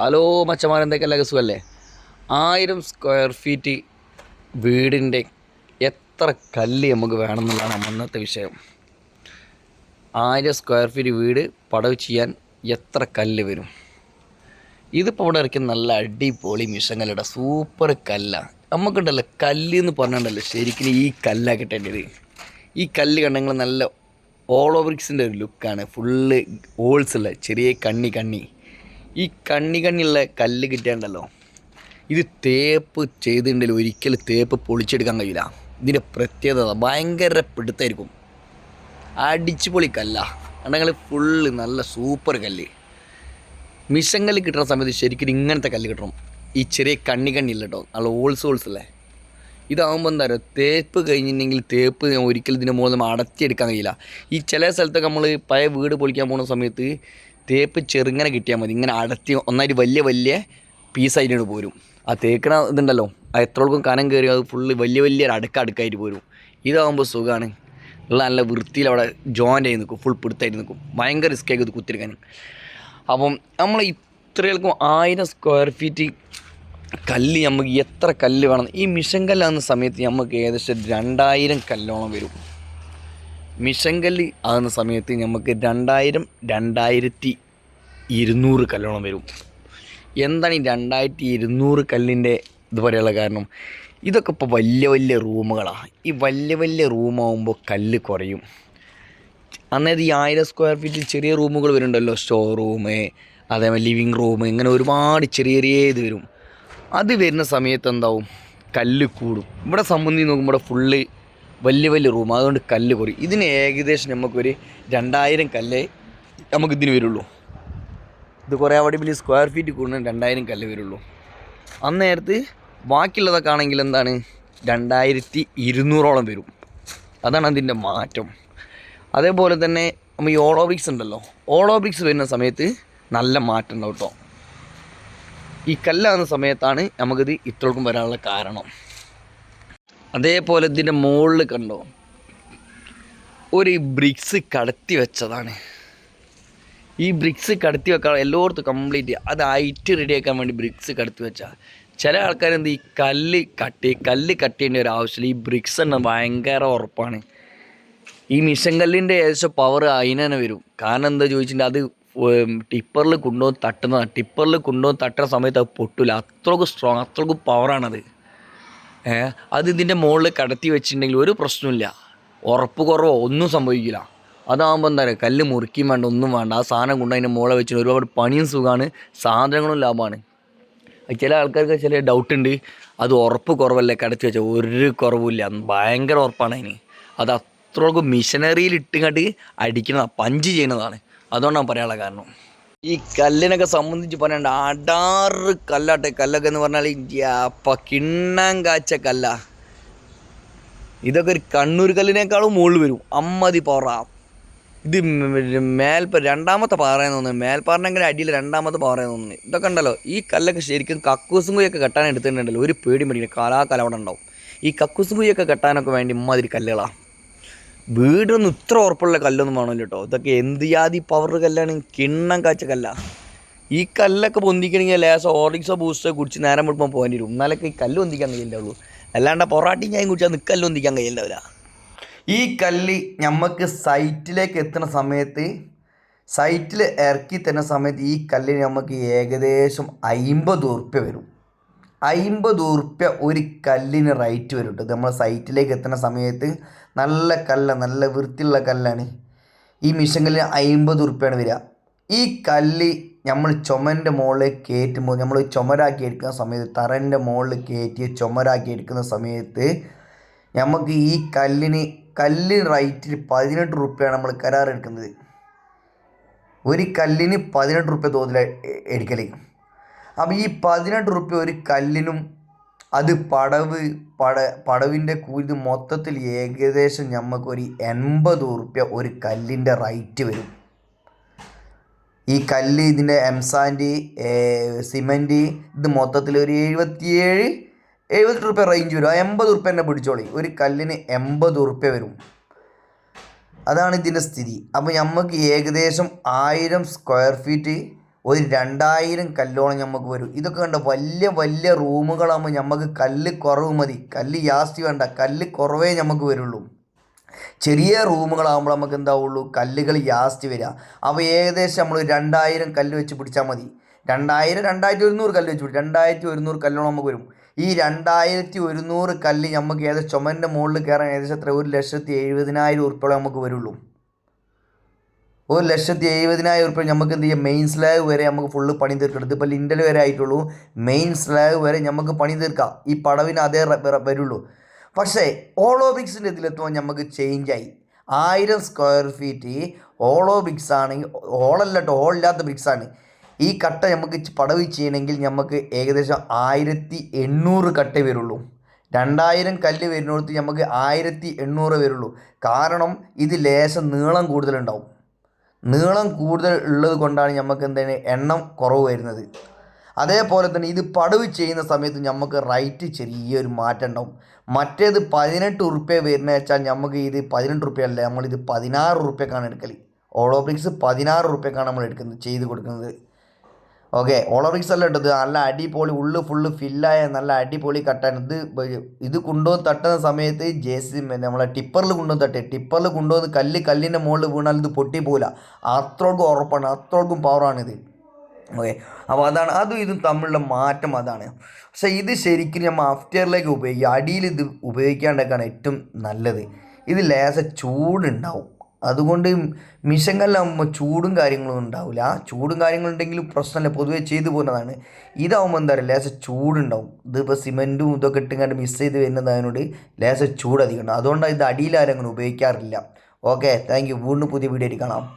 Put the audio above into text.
Hello മച്ചമാർ എന്തൊക്കെയല്ല സുഖമല്ലേ ആയിരം square feet വീടിന്റെ എത്ര കല്ല് നമുക്ക് വേണമെന്നുള്ളതാണ് ഇന്നത്തെ വിഷയം. ആയിരം സ്ക്വയർ ഫീറ്റ് വീട് പടവ് ചെയ്യാൻ എത്ര കല്ല് വരും? ഇതിപ്പോൾ ഇവിടെ ഇറക്കിയ നല്ല അടിപൊളി മിഷങ്ങളുടെ സൂപ്പർ കല്ലാണ് നമുക്കുണ്ടല്ലോ കല്ല് എന്ന് പറഞ്ഞിട്ടുണ്ടല്ലോ ശരിക്കും ഈ കല്ലാണ് കിട്ടേണ്ടത്. ഈ കല്ല് കണ്ടെങ്കിൽ നല്ല ഓളോബ്രിക്സിന്റെ ഒരു ലുക്കാണ് ഫുള്ള് ഹോൾസ് ഉള്ള ചെറിയ കണ്ണി കണ്ണി. ഈ കണ്ണി കണ്ണിയുള്ള കല്ല് കിട്ടിയാണ്ടല്ലോ. ഇത് തേപ്പ് ചെയ്തിട്ടുണ്ടെങ്കിൽ ഒരിക്കലും തേപ്പ് പൊളിച്ചെടുക്കാൻ കഴിയില്ല. ഇതിന്റെ പ്രത്യേകത ഭയങ്കര പിടുത്തായിരിക്കും. അടിച്ചു പൊളി കല്ല. അല്ലെങ്കിൽ ഫുള്ള് നല്ല സൂപ്പർ കല്ല്. മിഷൻ കല്ല് കിട്ടുന്ന സമയത്ത് ശരിക്കും ഇങ്ങനത്തെ കല്ല് കിട്ടണം. ഈ ചെറിയ കണ്ണി കണ്ണില്ല കേട്ടോ നല്ല ഓൾസ് ഓൾസ് അല്ലേ ഇതാകുമ്പോൾ എന്താ പറയുക തേപ്പ് കഴിഞ്ഞിട്ടുണ്ടെങ്കിൽ തേപ്പ് ഒരിക്കലും ഇതിന്റെ മുകളിൽ നമ്മൾ അടച്ചെടുക്കാൻ കഴിയില്ല. ഈ ചില സ്ഥലത്തൊക്കെ നമ്മൾ പഴയ വീട് പൊളിക്കാൻ പോകുന്ന സമയത്ത് തേപ്പ് ചെറുങ്ങനെ കിട്ടിയാൽ മതി. ഇങ്ങനെ അടത്തി ഒന്നായിട്ട് വലിയ വലിയ പീസായിട്ട് പോരും. ആ തേക്കണ ഇതുണ്ടല്ലോ ആ എത്രയോളം കനം കയറി അത് ഫുള്ള് വലിയ വലിയ ഒരു അടുക്ക അടുക്കായിട്ട് പോരും. ഇതാകുമ്പോൾ സുഖമാണ് ഉള്ള നല്ല വൃത്തിയിൽ അവിടെ ജോയിന്റ് ആയി നിൽക്കും ഫുൾ പിടുത്തായിട്ട് നിൽക്കും ഭയങ്കര റിസ്ക് ആയി ഇത് കുത്തിരിക്കാൻ അപ്പം നമ്മൾ ഇത്രയൊക്കെ ആയിരം സ്ക്വയർ ഫീറ്റ് കല്ല് നമുക്ക് എത്ര കല്ല് വേണം? ഈ മിഷൻ കല്ലാകുന്ന സമയത്ത് നമുക്ക് ഏകദേശം രണ്ടായിരം കല്ലോളം വരും. മിഷൻ കല്ല് ആകുന്ന സമയത്ത് നമുക്ക് രണ്ടായിരം രണ്ടായിരത്തി ഇരുന്നൂറ് കല്ലോളം വരും. എന്താണ് ഈ രണ്ടായിരത്തി ഇരുന്നൂറ് കല്ലിന്റെ ഇതുപോലെയുള്ള കാരണം? ഇതൊക്കെ ഇപ്പോൾ വലിയ വലിയ റൂമുകളാണ് ഈ വലിയ വലിയ റൂമാകുമ്പോൾ കല്ല് കുറയും. അന്നേത് ഈ ആയിരം സ്ക്വയർ ഫീറ്റിൽ ചെറിയ റൂമുകൾ വരുന്നുണ്ടല്ലോ. സ്റ്റോർ റൂം അതേപോലെ ലിവിങ് റൂം ഇങ്ങനെ ഒരുപാട് ചെറിയ ചെറിയ ഇത് വരും. അത് വരുന്ന സമയത്ത് എന്താവും? കല്ല് കൂടും. ഇവിടെ സംബന്ധിച്ച് നോക്കുമ്പോൾ ഇവിടെ ഫുള്ള് വലിയ വലിയ റൂം അതുകൊണ്ട് കല്ല് കുറയും ഇതിന് ഏകദേശം നമുക്കൊരു രണ്ടായിരം കല്ലേ നമുക്ക് ഇതിന് വരുള്ളൂ. ഇത് കുറേ അവിടെ വലിയ സ്ക്വയർ ഫീറ്റ് കൂടുന്ന രണ്ടായിരം കല്ല് വരുള്ളൂ. അന്നേരത്ത് ബാക്കിയുള്ളതൊക്കെ ആണെങ്കിൽ എന്താണ്? രണ്ടായിരത്തി ഇരുന്നൂറോളം വരും. അതാണ് അതിന്റെ മാറ്റം. അതേപോലെ തന്നെ നമ്മൾ ഈ ഓളോബ്രിക്സ് ഉണ്ടല്ലോ. ഓളോ ഓളോബ്രിക്സ് വരുന്ന സമയത്ത് നല്ല മാറ്റം ഉണ്ടാവും കേട്ടോ. ഈ കല്ലാകുന്ന സമയത്താണ് നമുക്കിത് ഇത്രക്കും വരാനുള്ള കാരണം. അതേപോലെ ഇതിന്റെ മുകളിൽ കണ്ടോ? ഒരു ബ്രിക്സ് കടത്തി വെച്ചതാണ്. ഈ ബ്രിക്സ് കടത്തി വെക്കാൻ എല്ലായിടത്തും കംപ്ലീറ്റ് അത് ഹൈറ്റ് റെഡിയാക്കാൻ വേണ്ടി ബ്രിക്സ് കടത്തി വെച്ചാൽ ചില ആൾക്കാർ എന്ത് ഈ കല്ല് കട്ടി കല്ല് കട്ട് ചെയ്യേണ്ട ഒരു ആവശ്യമില്ല. ഈ ബ്രിക്സ് തന്നെ ഭയങ്കര ഉറപ്പാണ്. ഈ മിഷൻ കല്ലിന്റെ ഏകദേശം പവർ അതിന് തന്നെ വരും. കാരണം എന്താ ചോദിച്ചിട്ടുണ്ടെങ്കിൽ അത് ടിപ്പറിൽ കൊണ്ടുപോകും തട്ടുന്നതാണ് ടിപ്പറിൽ കൊണ്ടുപോകും തട്ടുന്ന സമയത്ത് അത് പൊട്ടില്ല അത്രക്കും സ്ട്രോങ് അത്രക്കും പവറാണത് അത് ഇതിന്റെ മുകളിൽ കടത്തി വെച്ചിട്ടുണ്ടെങ്കിൽ ഒരു പ്രശ്നമില്ല ഉറപ്പ് കുറവോ ഒന്നും സംഭവിക്കില്ല. അതാകുമ്പോൾ എന്താ പറയുക? കല്ല് മുറിക്കും വേണ്ട ഒന്നും വേണ്ട. ആ സാധനം കൊണ്ട് അതിന്റെ മുകളെ വെച്ചിട്ട് ഒരുപാട് പണിയും സുഖമാണ് സാധനങ്ങളും ലാഭമാണ്. ചില ആൾക്കാർക്ക് ചില ഡൗട്ട് ഉണ്ട്. അത് ഉറപ്പ് കുറവല്ലേ കടത്തി വെച്ചാൽ ഒരു കുറവില്ല ഭയങ്കര ഉറപ്പാണ് അതിന്. അത് അത്രക്കും മിഷനറിയിൽ ഇട്ടുകൊണ്ട് അടിക്കുന്നതാണ് പഞ്ച് ചെയ്യുന്നതാണ് അതുകൊണ്ടാണ് പറയാനുള്ള കാരണം. ഈ കല്ലിനൊക്കെ സംബന്ധിച്ച് പറയണ്ട അടാറ് കല്ലാട്ടെ. കല്ലൊക്കെ എന്ന് പറഞ്ഞാൽ അപ്പ കിണ്ണം കാച്ച കല്ല. ഇതൊക്കെ ഒരു കണ്ണൂർ കല്ലിനേക്കാളും മുകളിൽ വരും. അമ്മതി പാറ. ഇത് മേൽപ്പ രണ്ടാമത്തെ പാറയെന്ന് തോന്നുന്നു. മേൽപ്പാറിനെങ്കിൽ അടിയിൽ രണ്ടാമത്തെ പാറയെന്ന് തോന്നുന്നു. ഇതൊക്കെ ഉണ്ടല്ലോ. ഈ കല്ലൊക്കെ ശരിക്കും കക്കൂസും കുയൊക്കെ കെട്ടാൻ എടുത്തിട്ടുണ്ടല്ലോ. ഒരു പേടി മടിയില്ല കാലാകാലം അവിടെ ഉണ്ടാവും. ഈ കക്കൂസും കുയൊക്കെ കെട്ടാനൊക്കെ വേണ്ടി ഇമ്മാതിരി കല്ലുകളാണ് വീടൊന്നും ഇത്ര ഉറപ്പുള്ള കല്ലൊന്നും വേണമല്ലോ കേട്ടോ ഇതൊക്കെ എന്ത് ജാതി പവർ കല്ലാണ്? കിണ്ണം കാച്ച കല്ല. ഈ കല്ലൊക്കെ പൊന്തിക്കണമെങ്കിൽ ലേസോ ഓറിക്സോ ബൂസ്റ്റോ കുടിച്ച് നേരം വിടുമ്പോൾ പോകേണ്ടി വരും. എന്നാലൊക്കെ ഈ കല്ല് പൊന്തിക്കാൻ കഴിയില്ലാവുള്ളൂ അല്ലാണ്ട് പൊറാട്ടി ഞാൻ കുടിച്ചാൽ നിൽക്കല്ല് പൊന്തിക്കാൻ കഴിയില്ലാവില്ല ഈ കല്ല് നമുക്ക് സൈറ്റിലേക്ക് എത്തുന്ന സമയത്ത് സൈറ്റിൽ ഇറക്കി തരുന്ന സമയത്ത് ഈ കല്ലിന് നമുക്ക് ഏകദേശം അയിമ്പത് ഉറുപ്പ്യ വരും. അയിമ്പത് ഉറുപ്പ്യ ഒരു കല്ലിന് റേറ്റ് വരും കേട്ടോ നമ്മൾ സൈറ്റിലേക്ക് എത്തുന്ന സമയത്ത് നല്ല കല്ലാണ് നല്ല വൃത്തിയുള്ള കല്ലാണ്. ഈ മിഷൻ കല്ലിന് അയിമ്പത് ഉറുപ്പ്യാണ് വരിക. ഈ കല്ല് നമ്മൾ ചുമന്റെ മുകളിൽ കയറ്റുമ്പോൾ നമ്മൾ ചുമരാക്കി എടുക്കുന്ന സമയത്ത് തറന്റെ മുകളിൽ കയറ്റി ചുമരാക്കി എടുക്കുന്ന സമയത്ത് നമുക്ക് ഈ കല്ലിന് കല്ലിന് റേറ്റിൽ പതിനെട്ട് റുപ്യാണ് നമ്മൾ കരാറെടുക്കുന്നത് ഒരു കല്ലിന് പതിനെട്ട് റുപ്യ തോതിൽ എടുക്കൽ അപ്പോൾ ഈ പതിനെട്ട് റുപ്യ ഒരു കല്ലിനും അത് പടവ് പട പടവിന്റെ കൂലി മൊത്തത്തിൽ ഏകദേശം നമുക്കൊരു എൺപത് ഉറുപ്യ ഒരു കല്ലിന്റെ റൈറ്റ് വരും. ഈ കല്ല് ഇതിന്റെ എംസാൻഡ് സിമന്റ് ഇത് മൊത്തത്തിൽ ഒരു എഴുപത്തിയേഴ് എഴുപത്തി റുപ്യ റേഞ്ച് വരും. ആ എൺപത് ഉറുപ്യ തന്നെ പിടിച്ചോളി. ഒരു കല്ലിന് എൺപത് ഉറുപ്യ വരും. അതാണ് ഇതിന്റെ സ്ഥിതി. അപ്പോൾ നമുക്ക് ഏകദേശം ആയിരം സ്ക്വയർ ഫീറ്റ് ഒരു രണ്ടായിരം കല്ലോളം നമുക്ക് വരും. ഇതൊക്കെ കണ്ട? വലിയ വലിയ റൂമുകളാകുമ്പോൾ നമുക്ക് കല്ല് കുറവ് മതി. കല്ല് ജാസ്തി വേണ്ട. കല്ല് കുറവേ നമുക്ക് വരുള്ളൂ. ചെറിയ റൂമുകളാകുമ്പോൾ നമുക്ക് എന്താവുള്ളൂ? കല്ലുകൾ ജാസ്തി വരിക അപ്പോൾ ഏകദേശം നമ്മൾ രണ്ടായിരം കല്ല് വെച്ച് പിടിച്ചാൽ മതി. രണ്ടായിരം രണ്ടായിരത്തി ഒരുന്നൂറ് കല്ല് വെച്ച് പിടിച്ചു. രണ്ടായിരത്തി ഒരുന്നൂറ് കല്ലോളം നമുക്ക് വരും. ഈ രണ്ടായിരത്തി ഒരുന്നൂറ് കല്ല് നമുക്ക് ഏകദേശം ചുമന്റെ മുകളിൽ കയറാൻ ഏകദേശം എത്ര? ഒരു ലക്ഷത്തി എഴുപതിനായിരം ഉറുപ്പോളം നമുക്ക് വരുള്ളൂ. ഒരു ലക്ഷത്തി എഴുപതിനായിരം ഉറുപ്പ്യ നമുക്ക് എന്ത് ചെയ്യാം? മെയിൻ സ്ലാബ് വരെ നമുക്ക് ഫുള്ള് പണി തീർക്കണം. ഇതിപ്പോൾ ലിൻഡൽ വരെ ആയിട്ടുള്ളൂ. മെയിൻ സ്ലാബ് വരെ നമുക്ക് പണി തീർക്കാം. ഈ പടവിന് അതേ വരുള്ളൂ. പക്ഷേ ഓളോബിക്സിന്റെ ഇതിലെത്തുമ്പോൾ നമുക്ക് ചേഞ്ചായി ആയിരം സ്ക്വയർ ഫീറ്റ് ഓളോ ബ്രിക്സ് ആണെങ്കിൽ ഓളല്ല കേട്ടോ ഓളില്ലാത്ത ആണ്. ഈ കട്ട നമുക്ക് പടവ് ചെയ്യണമെങ്കിൽ നമുക്ക് ഏകദേശം ആയിരത്തി എണ്ണൂറ് കട്ട വരുള്ളൂ. രണ്ടായിരം കല്ല് വരുന്നിടത്ത് നമുക്ക് ആയിരത്തി എണ്ണൂറ് വരുള്ളൂ. കാരണം ഇത് ലേശം നീളം കൂടുതലുണ്ടാവും. നീളം കൂടുതൽ ഉള്ളത് കൊണ്ടാണ് നമുക്ക് എന്താണ് എണ്ണം കുറവ് വരുന്നത്. അതേപോലെ തന്നെ ഇത് പടവ് ചെയ്യുന്ന സമയത്ത് നമുക്ക് റൈറ്റ് ചെറിയൊരു മാറ്റം ഉണ്ടാവും. മറ്റേത് പതിനെട്ട് ഉറുപ്പ്യ വരുന്ന വെച്ചാൽ നമുക്ക് ഇത് പതിനെട്ട് ഉറുപ്പ്യ അല്ല നമ്മളിത് പതിനാറ് ഉറുപ്പ്യക്കാണ് എടുക്കൽ ഓളോബ്രിക്സ് പതിനാറ് ഉറുപ്പ്യക്കാണ് നമ്മൾ എടുക്കുന്നത് ചെയ്ത് കൊടുക്കുന്നത്. ഓക്കെ ഒളറിക്സ് എല്ലാം ഇട്ടത് നല്ല അടിപൊളി ഉള്ളു ഫുള്ള് ഫില്ലായ നല്ല അടിപൊളി കട്ടാണ് ഇത് ഇത് കൊണ്ടുവന്ന് തട്ടുന്ന സമയത്ത് ജെ സി നമ്മളെ ടിപ്പറിൽ കൊണ്ടുവന്ന് തട്ടി ടിപ്പറിൽ കൊണ്ടുവന്ന് കല്ല് കല്ലിന്റെ മുകളിൽ വീണാൽ ഇത് പൊട്ടിപ്പോകില്ല അത്രക്കും ഉറപ്പാണ് പവറാണ് ഇത്. ഓക്കെ അപ്പോൾ അതാണ് അതും ഇതും തമ്മിലുള്ള മാറ്റം അതാണ്. പക്ഷേ ഇത് ശരിക്കും നമ്മൾ അഫ്റ്ററിലേക്ക് ഉപയോഗിക്കുക അടിയിൽ ഇത് ഉപയോഗിക്കാണ്ടൊക്കെയാണ് ഏറ്റവും നല്ലത്. ഇത് ലേശ ചൂടുണ്ടാവും. അതുകൊണ്ട് മിഷൻ കല്ലാകുമ്പോൾ ചൂടും കാര്യങ്ങളും ഉണ്ടാവില്ല ചൂടും കാര്യങ്ങളുണ്ടെങ്കിലും പ്രശ്നമല്ല പൊതുവേ ചെയ്തു പോകുന്നതാണ്. ഇതാവുമ്പോൾ എന്താ പറയുക ലേശം ചൂടുണ്ടാവും. ഇതിപ്പോൾ സിമെന്റും ഇതൊക്കെ ഇട്ടുകൊണ്ട് മിക്സ് ചെയ്ത് വരുന്നതായതുകൊണ്ട് ലേശം ചൂട് അധികം ഉണ്ടാവും. അതുകൊണ്ടാണ് ഇത് അടിയിലാരും അങ്ങനെ ഉപയോഗിക്കാറില്ല. ഓക്കെ താങ്ക് യു വീണ്ടും പുതിയ വീഡിയോ ആയിട്ട് കാണാം.